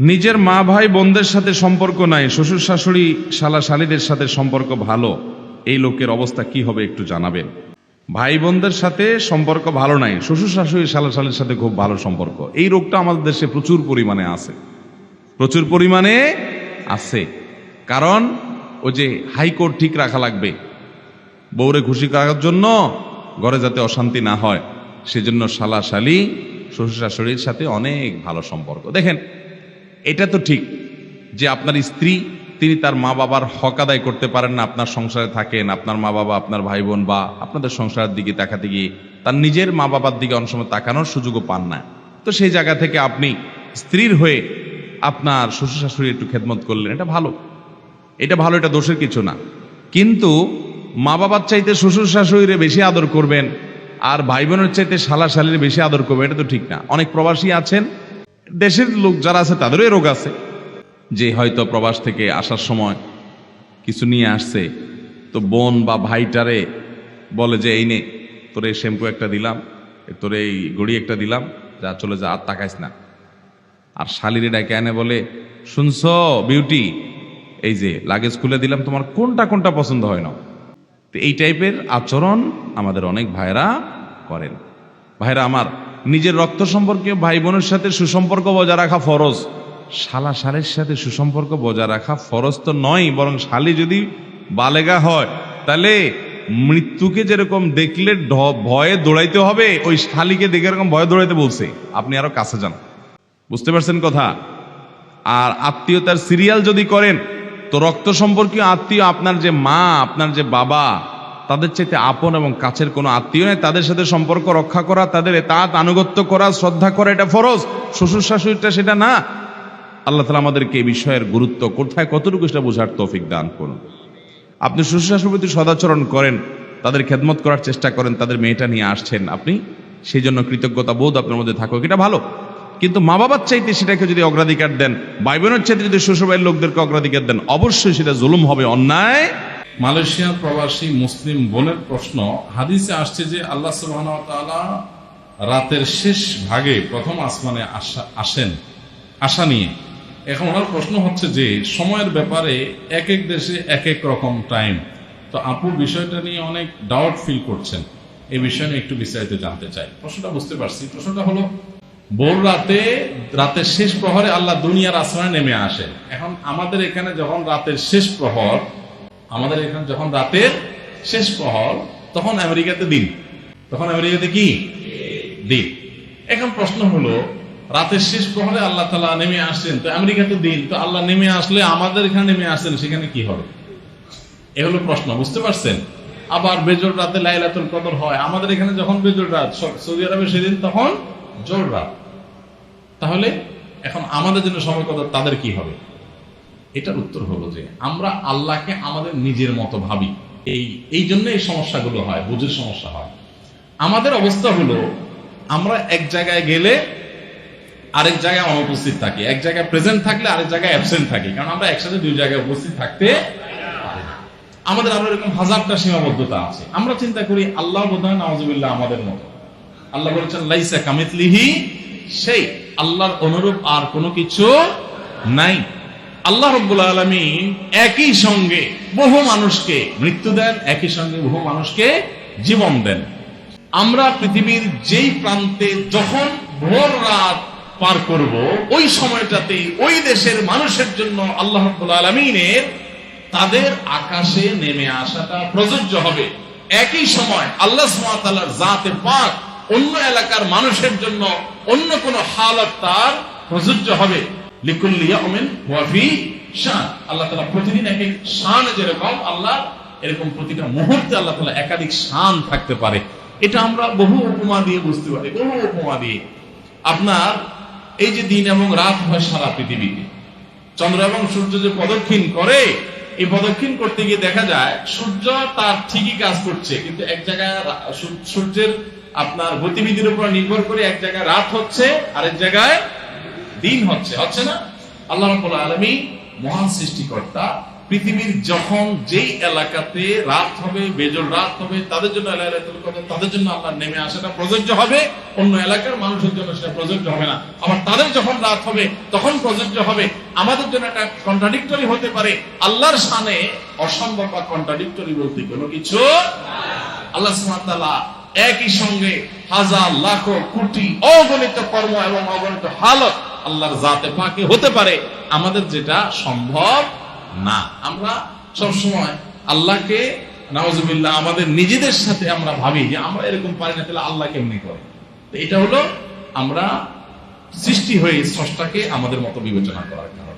নিজের মা ভাই বোনদের সাথে সম্পর্ক নাই, শ্বশুর শাশুড়ি শালা শালিদের সাথে সম্পর্ক ভালো। এই লোকের অবস্থা কি হবে একটু জানাবেন। ভাই বোনদের সাথে সম্পর্ক ভালো নাই, শ্বশুর শাশুড়ি শালা শালির সাথে খুব ভালো সম্পর্ক। এই রোগটা আমাদের দেশে প্রচুর পরিমাণে আছে। প্রচুর পরিমাণে আছে। কারণ ওই যে হাইকোর্ট ঠিক রাখা লাগবে। বউরে খুশি করার জন্য ঘরে যাতে অশান্তি না হয়, সেজন্য শালা শালি, শ্বশুর শাশুড়ির সাথে অনেক ভালো সম্পর্ক। দেখেন এটা তো ঠিক যে আপনার স্ত্রী, তিনি তার মা বাবার হক আদায় করতে পারেন না, আপনার সংসারে থাকেন, আপনার মা বাবা, আপনার ভাই বোন বা আপনাদের সংসারের দিকে তাকাতে গিয়ে তার নিজের মা বাবার দিকে অনেক সময় তাকানোর সুযোগও পান না। তো সেই জায়গা থেকে আপনি স্ত্রীর হয়ে আপনার শ্বশুর শাশুড়ি একটু খেদমত করলেন, এটা ভালো। এটা ভালো, এটা দোষের কিছু না। কিন্তু মা বাবার চাইতে শ্বশুর শাশুড়িরে বেশি আদর করবেন আর ভাই বোনের চাইতে শালা শালির বেশি আদর করবেন, এটা তো ঠিক না। অনেক প্রবাসী আছেন দেশের লোক যারা আছে, তাদেরও এই রোগ আছে। যে হয়তো প্রবাস থেকে আসার সময় কিছু নিয়ে আসছে, তো বোন বা ভাইটারে বলে যে, এই নে, তোরে শ্যাম্পু একটা দিলাম তোর এই গড়ি একটা দিলাম, যা চলে যা, আর তাকাইস না। আর শালিরে ডাকে আনে বলে, শুনছ, বিউটি, এই যে লাগেজ খুলে দিলাম, তোমার কোনটা কোনটা পছন্দ হয় না তো এই টাইপের আচরণ আমাদের অনেক ভাইরা করেন। ভাইরা আমার নিজের রক্ত সম্পর্কে ভাই বোনের সাথে সুসম্পর্ক বজায় রাখা ফরজ। শালা শালের সাথে সুসম্পর্ক বজায় রাখা ফরজ তো নয়, বরং শালি যদি বালেগা হয়, তাহলে মৃত্যুকে যেরকম দেখলে ভয়ে দৌড়াইতে হবে, ওই শালিকে দেখে এরকম ভয়ে দৌড়াইতে বলছে। আপনি আরও কাছে যান। বুঝতে পারছেন কথা? আর আত্মীয়তার সিরিয়াল যদি করেন, তো রক্ত সম্পর্কীয় আত্মীয় আপনার যে মা, আপনার যে বাবা তাদের চাইতে আপন এবং কাছের কোনো আত্মীয় নেই, তাদের সাথে সম্পর্ক রক্ষা করা, তাদের তাঁত আনুগত্য করা, শ্রদ্ধা করা, এটা ফরজ। শ্বশুর শাশুড়িটা সেটা না। আল্লাহ তালা আমাদেরকে এই বিষয়ের গুরুত্ব কোথায়, কতটুকু সেটা বোঝার তৌফিক দান করুন। আপনি শ্বশুর শাশুর প্রতি সদাচরণ করেন, তাদের খেদমত করার চেষ্টা করেন, তাদের মেয়েটা নিয়ে আসছেন আপনি, সেই জন্য কৃতজ্ঞতা বোধ আপনার মধ্যে থাকুক, এটা ভালো। কিন্তু মা বাবার চাইতে সেটাকে যদি অগ্রাধিকার দেন, ভাই বোনের চাইতে যদি শ্বশুরবাড়ির লোকদেরকে অগ্রাধিকার দেন, অবশ্যই সেটা জুলুম হবে, অন্যায় মালয়েশিয়ার প্রবাসী মুসলিম বোনের প্রশ্ন, হাদিসে আসছে যে আল্লাহ ওয়া রাতের শেষ ভাগে প্রথম আসমানে আসা- আসেন আশা নিয়ে। এখন ওনার প্রশ্ন হচ্ছে যে, সময়ের ব্যাপারে এক এক দেশে এক এক রকম টাইম তো আপু বিষয়টা নিয়ে অনেক ডাউট ফিল করছেন। এই বিষয়ে একটু বিস্তারিত জানতে চাই। প্রশ্নটা বুঝতে পারছি। প্রশ্নটা হলো, ভোর রাতে, রাতের শেষ প্রহরে আল্লাহ দুনিয়ার আসমানে নেমে আসেন। এখন আমাদের এখানে যখন রাতের শেষ প্রহর আমাদের এখানে যখন রাতের শেষ প্রহর তখন আমেরিকাতে দিন। তখন আমেরিকাতে কি? দিন। এখন প্রশ্ন হলো, রাতের শেষ প্রহরে আল্লাহ তালা নেমে আসছেন, তো আমেরিকাতে দিন, তো আল্লাহ নেমে আসলে আমাদের এখানে নেমে আসছেন, সেখানে কি হবে? এ হলো প্রশ্ন, বুঝতে পারছেন? আবার বেজোর রাতে লাইলাতুল কদর হয়। আমাদের এখানে যখন বেজোর রাত সৌদি আরবে সেদিন তখন জোর রাত। তাহলে এখন আমাদের জন্য সময় কদর, তাদের কি হবে? এটার উত্তর হলো যে আমরা আল্লাহকে আমাদের নিজের মতো ভাবি। এই এই জন্য এই সমস্যাগুলো হয়, বুঝের সমস্যা হয়। আমাদের অবস্থা হলো, আমরা এক জায়গায় গেলে আরেক জায়গায় অনুপস্থিত থাকি। এক জায়গায় প্রেজেন্ট থাকলে আরেক জায়গায় অ্যাবসেন্ট থাকি। কারণ আমরা একসাথে দুই জায়গায় উপস্থিত থাকতে আমাদের আরও এরকম হাজারটা সীমাবদ্ধতা আছে। আমরা চিন্তা করি, আল্লাহ বোধহয় নওয়াজুবিল্লাহ আমাদের মতো। আল্লাহ বলেছেন, লাইসা কামিতলিহি সেই আল্লাহর অনুরূপ আর কোনো কিছু নাই। আল্লাহ রব্বুল আলমিন একই সঙ্গে বহু মানুষকে মৃত্যু দেন, একই সঙ্গে বহু মানুষকে জীবন দেন। আমরা পৃথিবীর যেই প্রান্তে যখন ভোর রাত পার করব, ওই সময়টাতে ওই দেশের মানুষের জন্য আল্লাহ রব্বুল আলমিনের তাদের আকাশে নেমে আসাটা প্রযোজ্য হবে। একই সময় আল্লাহ সুবহানাহু জাতে পাক অন্য এলাকার মানুষের জন্য অন্য কোন হালত তার প্রযোজ্য হবে। আপনার এই যে দিন এবং রাত হয় সারা পৃথিবীতে। চন্দ্র এবং সূর্য যে প্রদক্ষিণ করে, এই প্রদক্ষিণ করতে গিয়ে দেখা যায়, সূর্য তার ঠিকই কাজ করছে, কিন্তু এক জায়গায় সূর্যের আপনার গতিবিধির উপর নির্ভর করে এক জায়গায় রাত হচ্ছে, আরেক জায়গায় দিন হচ্ছে হচ্ছে না? আল্লাহ রাব্বুল আলামিন মহান সৃষ্টিকর্তা, পৃথিবীর যখন যেই এলাকাতে রাত হবে বেজল রাত হবে, তাদের জন্য তাদের জন্য আল্লাহ নেমে আসাটা প্রযোজ্য হবে, অন্য এলাকার মানুষের জন্য সেটা প্রযোজ্য হবে না। আবার তাদের যখন রাত হবে, তখন প্রযোজ্য হবে। আমাদের জন্য একটা কন্ট্রাডিক্টরি হতে পারে। আল্লাহর সানে অসম্ভব বা কন্ট্রাডিক্টরি বলতে কোনো কিছু আল্লাহ সুবহানাহু একই সঙ্গে হাজার, লাখ, কোটি অগণিত কর্ম এবং অগণিত হালত আল্লাহর জাতে পাকে হতে পারে। আমাদের যেটা সম্ভব না। আমরা সবসময় আল্লাহকে, নাউজুবিল্লাহ, আমাদের নিজেদের সাথে আমরা ভাবি যে আমরা এরকম পারি না, তাহলে আল্লাহ কেমনি করে? এটা হলো আমরা সৃষ্টি হয়ে স্রষ্টাকে আমাদের মতো বিবেচনা করার কারণে।